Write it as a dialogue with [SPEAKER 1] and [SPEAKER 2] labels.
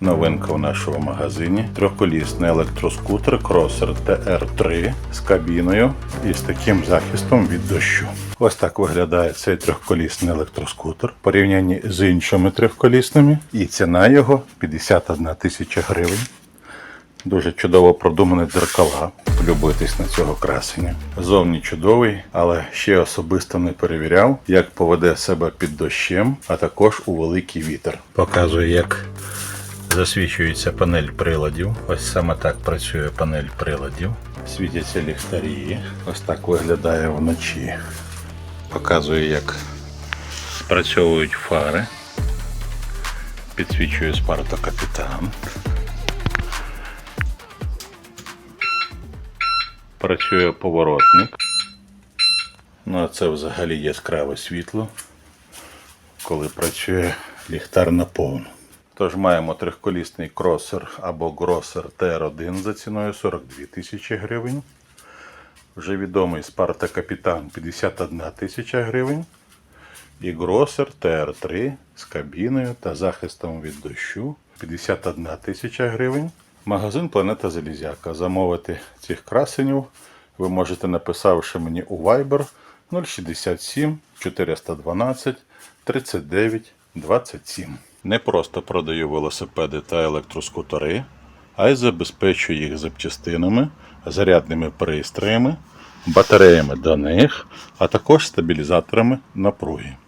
[SPEAKER 1] Новинка в нашому магазині. Трьохколісний електроскутер Crosser TR3 з кабіною і з таким захистом від дощу. Ось так виглядає цей трьохколісний електроскутер в порівнянні з іншими трьохколісними. І ціна його 51 тисяча гривень. Дуже чудово продумані дзеркала. Влюбуйтесь на цього красення. Зовні чудовий, але ще особисто не перевіряв, як поведе себе під дощем, а також у великий вітер. Показую, як засвічується панель приладів. Ось саме так працює панель приладів. Світяться ліхтарі. Ось так виглядає вночі. Показую, як спрацьовують фари. Підсвічує Спарта Капітан. Працює поворотник. Ну, а це взагалі яскраве світло, коли працює ліхтар на повну. Тож маємо трьохколісний кросер або гросер TR1 за ціною 42 тисячі гривень. Вже відомий Спарта Капітан 51 тисяча гривень. І гросер TR3 з кабіною та захистом від дощу 51 тисяча гривень. Магазин Планета Залізяка. Замовити цих красенів ви можете написавши мені у Viber 067 412 39 27. Не просто продаю велосипеди та електроскутери, а й забезпечую їх запчастинами, зарядними пристроями, батареями до них, а також стабілізаторами напруги.